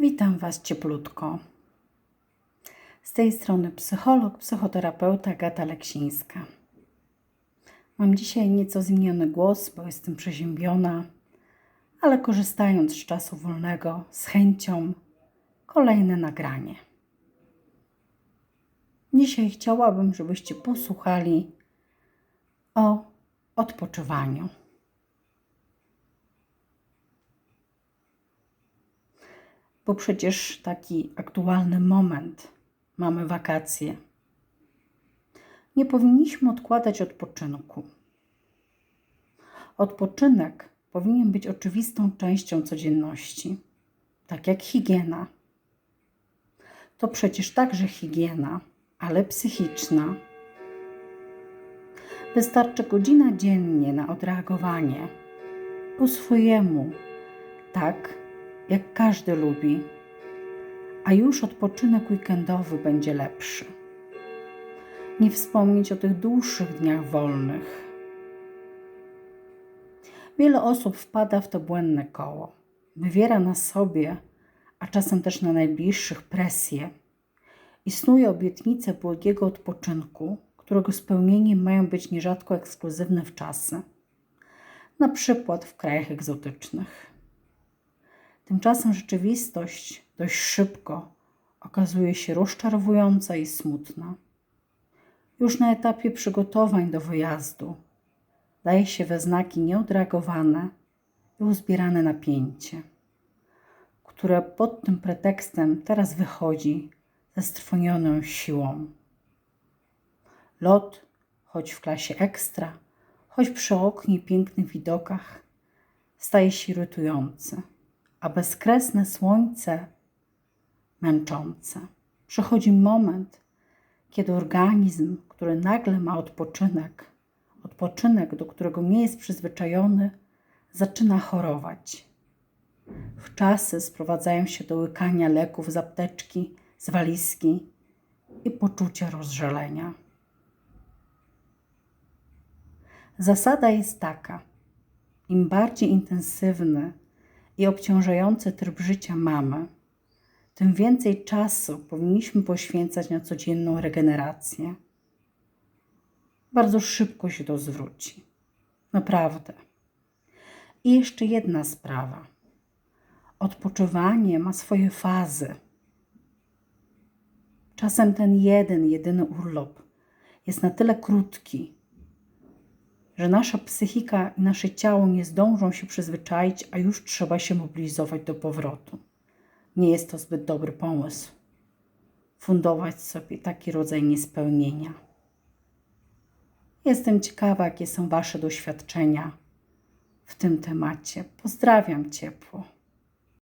Witam Was cieplutko. Z tej strony psycholog, psychoterapeuta Gata Leksińska. Mam dzisiaj nieco zmieniony głos, bo jestem przeziębiona, ale korzystając z czasu wolnego, z chęcią, kolejne nagranie. Dzisiaj chciałabym, żebyście posłuchali o odpoczywaniu. Bo przecież taki aktualny moment mamy wakacje. Nie powinniśmy odkładać odpoczynku. Odpoczynek powinien być oczywistą częścią codzienności, tak jak higiena. To przecież także higiena, ale psychiczna. Wystarczy godzina dziennie na odreagowanie po swojemu, tak jak każdy lubi, a już odpoczynek weekendowy będzie lepszy. Nie wspomnieć o tych dłuższych dniach wolnych. Wiele osób wpada w to błędne koło, wywiera na sobie, a czasem też na najbliższych presję i obietnice błogiego odpoczynku, którego spełnieniem mają być nierzadko ekskluzywne w czasy, na przykład w krajach egzotycznych. Tymczasem rzeczywistość dość szybko okazuje się rozczarowująca i smutna. Już na etapie przygotowań do wyjazdu daje się we znaki nieodreagowane i uzbierane napięcie, które pod tym pretekstem teraz wychodzi ze strwonioną siłą. Lot, choć w klasie ekstra, choć przy oknie i pięknych widokach, staje się irytujący a bezkresne słońce męczące. Przychodzi moment, kiedy organizm, który nagle ma odpoczynek, odpoczynek, do którego nie jest przyzwyczajony, zaczyna chorować. W czasy sprowadzają się do łykania leków z apteczki, z walizki i poczucia rozżalenia. Zasada jest taka: im bardziej intensywny i obciążający tryb życia mamy, tym więcej czasu powinniśmy poświęcać na codzienną regenerację. Bardzo szybko się to zwróci. Naprawdę. I jeszcze jedna sprawa. Odpoczywanie ma swoje fazy. Czasem ten jeden, jedyny urlop jest na tyle krótki, że nasza psychika i nasze ciało nie zdążą się przyzwyczaić, a już trzeba się mobilizować do powrotu. Nie jest to zbyt dobry pomysł. Fundować sobie taki rodzaj niespełnienia. Jestem ciekawa, jakie są Wasze doświadczenia w tym temacie. Pozdrawiam ciepło.